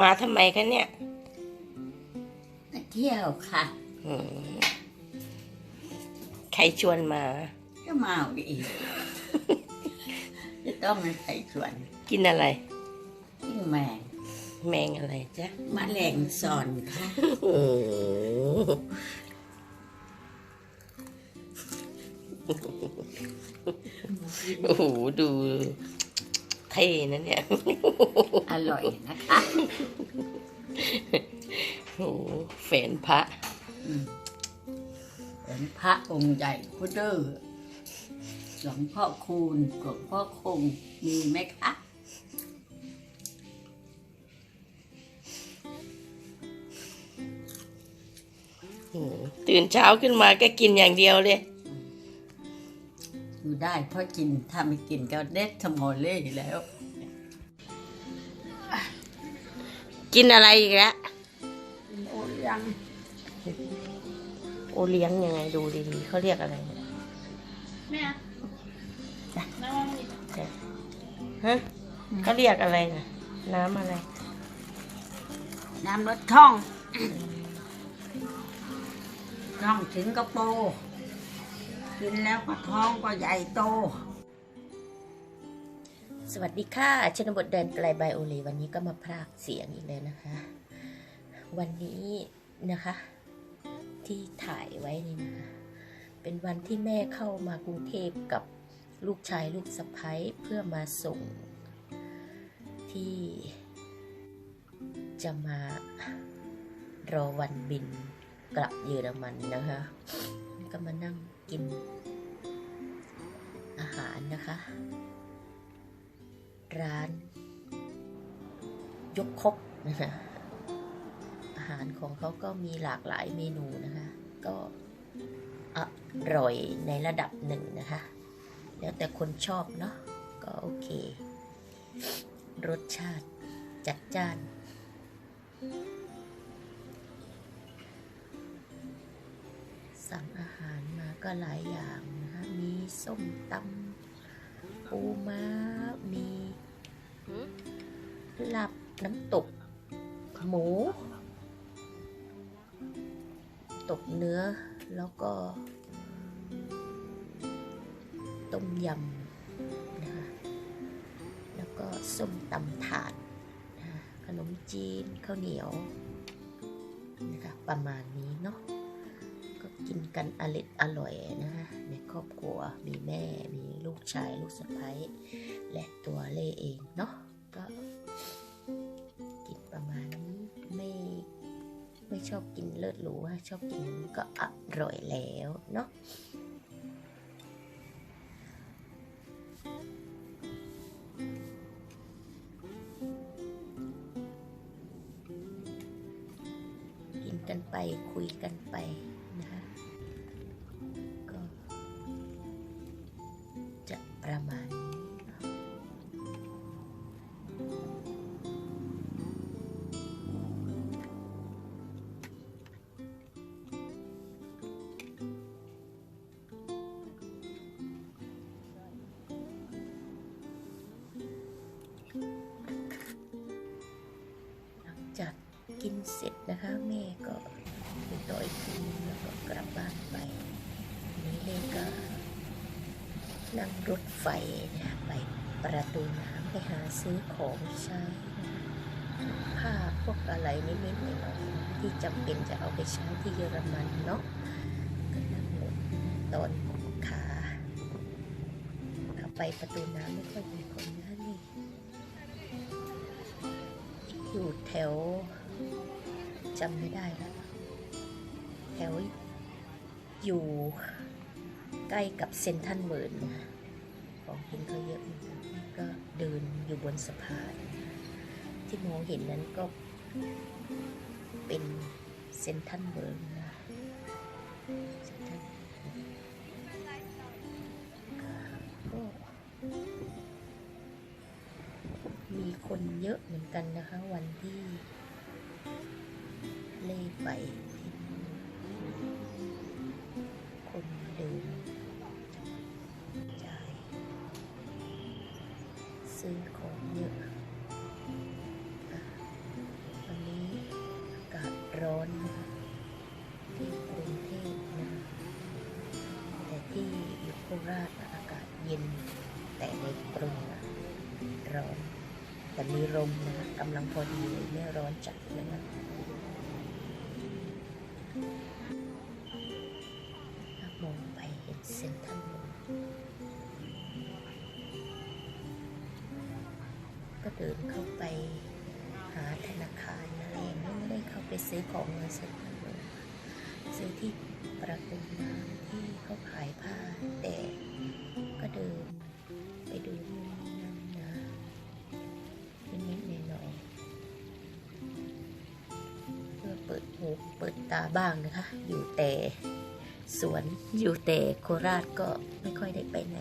มาทำไมคะเนี่ย มาเที่ยวค่ะ อืมใครชวนมา ก็มาเอาอีกจะต้องมาใส่ส่วนกินอะไรกินแมงแมงอะไรจ๊ะมแมลงสอนค่ะ โอ้โหโอ้โหดูเท่นะเนี่ยอ ร่อยนะคะโอ้โหแฝนพระเป็นพระองค์ใหญ่พุทธเดอร์หลวงพ่อคูณหลวงพ่อคงมีไหมคะอืมตื่นเช้าขึ้นมาก็กินอย่างเดียวเลยอยู่ได้เพราะกินถ้าไม่กินก็เด็ดสมอเล่แล้ว กินอะไรอีกแล้วโอ้ยังโอเลี้ยงยังไงดูดีๆเขาเรียกอะไรเนี่ยแม่น้ำมันมีฮะเขาเรียกอะไรนะน้ำอะไร น้ำรถท่องท่องสิงคโปร์กินแล้วก็ท้องก็ใหญ่โต สวัสดีค่ะ ชนบทแดนไกลไบโอเลวันนี้ก็มาพรากเสียงอีกแล้วนะคะ วันนี้นะคะ ที่ถ่ายไว้นี่นะคะ เป็นวันที่แม่เข้ามากรุงเทพกับลูกชายลูกสะพ้ยเพื่อมาส่งที่จะมารอวันบินกลับเยอรมันนะคะ ก็มานั่งกินอาหารนะคะ ร้าน ยกครกนะคะอาหารของเขาก็มีหลากหลายเมนูนะคะ ก็อร่อยในระดับหนึ่งนะคะ แล้วแต่คนชอบเนาะก็โอเค รสชาติจัดจ้านสั่งอาหารมาก็หลายอย่างนะคะ มีส้มตำปูม้า มี ลาบน้ำตก หมู ตกเนื้อแล้วก็ ต้มยำนะคะแล้วก็ส้มตำถาดนะคะขนมจีนข้าวเหนียวนะคะประมาณนี้เนาะก็กินกันอร่อยอร่อยนะคะในครอบครัวมีแม่มีลูกชายลูกสะใภ้และตัวเล่เองเนาะก็ ประมาณนี้ไม่ไม่ชอบกินเลิศหรูอะชอบกินก็อร่อยแล้วเนาะกินกันไปคุยกันไป กินเสร็จนะคะ แม่ก็ไปต่อยคืนแล้วก็กลับบ้านไปนี่เล่ก็นั่งรถไฟนะไปประตูน้ำไปหาซื้อของใช้ผ้าพวกอะไรนิดๆหน่อยๆที่จำเป็นจะเอาไปใช้ที่เยอรมันเนาะก็นั่งรถตอนขาขาไปประตูน้ำไม่ค่อยมีคนนะนี่อยู่แถว จำไม่ได้แล้วแถวอยู่ใกล้กับเซนทันเวิร์นของกินเขาเยอะอยู่นี่ก็เดินอยู่บนสะพานที่มองเห็นนั้นก็เป็นเซนทันเวิร์ดนะเซนทรัลก็มีคนเยอะเหมือนกันนะคะวันที่ ล่ไปคนเดินจ่ายซื้อของเยอะวันนี้อะร้อนที่กรุงเทพนะแต่ที่อยู่โคราชอากาศเย็น แต่ในกรุงร้อนแต่มีลมนะกำลังพอดีเลยไม่ร้อนจัด เดินเข้าไปหาธนาคารอะไรอย่างนี้ไม่ได้เข้าไปซื้อของเซ็นทรัลเลด์ซื้อที่ประตูน้ำที่เขาขายผ้าแต่ก็เดินไปดูนู่นนี่นั่นนะนิดๆหน่อยๆเพื่อเปิดหูเปิดตาบ้างนะคะ อยู่แต่สวนอยู่แต่โคราชก็ไม่ค่อยได้ไปไหน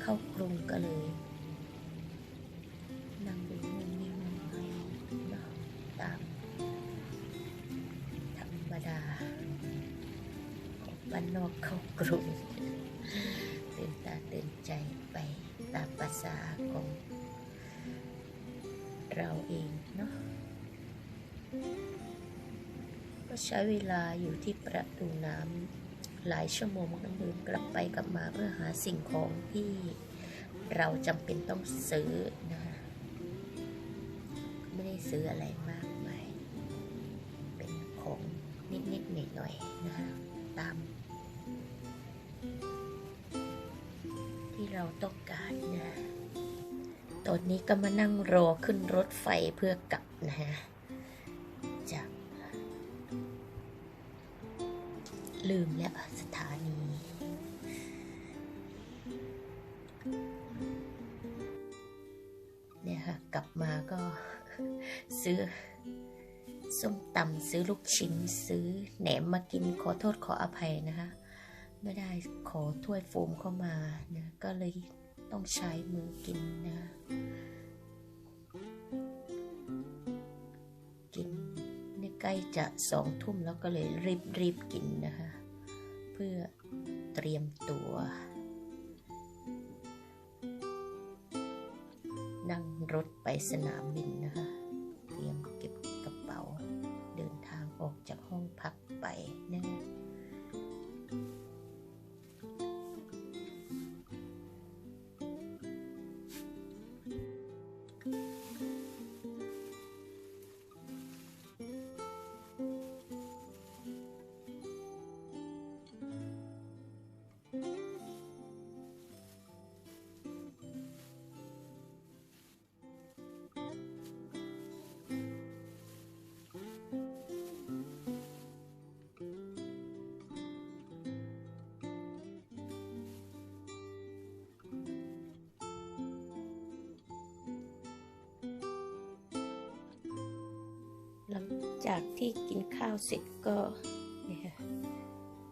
เข้ากรุงก็เลย นอกเข้ากรุงตื่นตาตื่นใจไปตามภาษาของเราเองเนาะก็ใช้เวลาอยู่ที่ประตูน้ำหลายชั่วโมงก็เดินกลับไปกลับมาเพื่อหาสิ่งของที่เราจำเป็นต้องซื้อนะคะไม่ได้ซื้ออะไรมากมายเป็นของนิดๆหน่อยๆนะคะตาม เราต้องการนะ ตอนนี้ก็มานั่งรอขึ้นรถไฟเพื่อกลับนะฮะ จาก ลืมแล้วสถานีเนี่ยค่ะกลับมาก็ซื้อส้มตำซื้อลูกชิ้นซื้อแหนมมากินขอโทษขออภัยนะคะ ไม่ได้ขอถ้วยโฟมเข้ามานะก็เลยต้องใช้มือกินนะ กินนี่ใกล้จะสองทุ่มแล้วก็เลยรีบรีบกินนะคะ เพื่อเตรียมตัว นั่งรถไปสนามบินนะคะ เตรียมเก็บกระเป๋า เดินทางออกจากห้องพักไปนะ จากที่กินข้าวเสร็จก็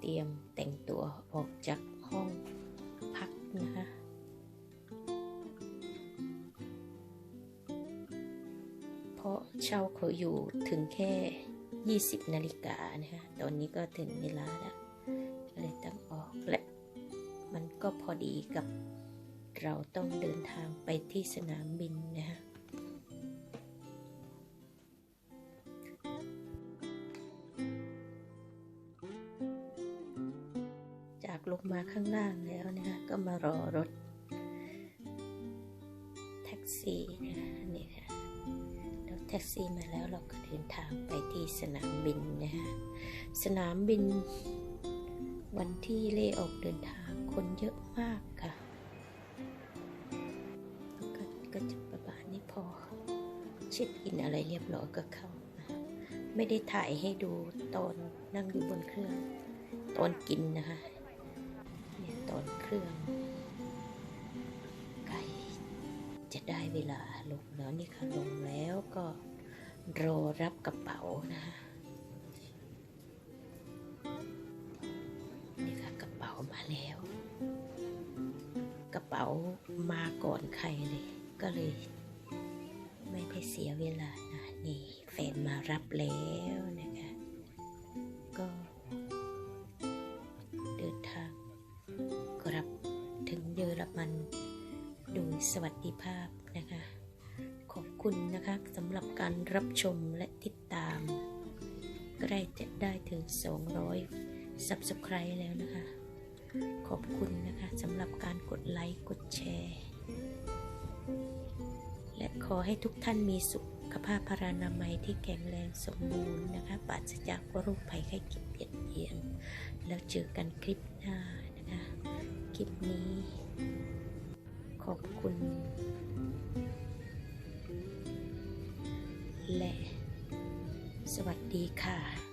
เตรียมแต่งตัวออกจากห้องพักนะคะเพราะเช่าเขาอยู่ถึงแค่ 20 นาฬิกานะคะตอนนี้ก็ถึงเวลาแล้วเลยต้องออกและมันก็พอดีกับเราต้องเดินทางไปที่สนามบินนะคะ มาข้างล่างแล้วนะคะก็มารอรถแท็กซี่นะคะนี่ค่ะรถแท็กซี่มาแล้วเราก็เดินทางไปที่สนามบินนะคะสนามบิน วันที่เล่ออกเดินทางคนเยอะมากค่ะก็ก็จะประมาณนี้พอเช็คอินอะไรเรียบร้อยก็เข้าไม่ได้ถ่ายให้ดูตอนนั่งอยู่บนเครื่อง ตอนกินนะคะ เครื่อง ไก่จะได้เวลาลงแล้วนี่ค่ะลงแล้วก็รอรับกระเป๋านะคะนี่ค่ะกระเป๋ามาแล้ว กระเป๋ามาก่อนใครเลย ก็เลย ไม่ได้เสียเวลานะนี่แฟนมารับแล้วนะ รับชมและติดตามใกล้จะได้ถึง 200 Subscribe แล้วนะคะ ขอบคุณนะคะสำหรับการกดไลค์ กดแชร์ และขอให้ทุกท่านมีสุขภาพพรานามัยที่แข็งแรงสมบูรณ์นะคะปราศจากโรคภัยไข้เจ็บเบียดเบียน แล้วเจอกันคลิปหน้านะคะ คลิปนี้ ขอบคุณ และสวัสดีค่ะ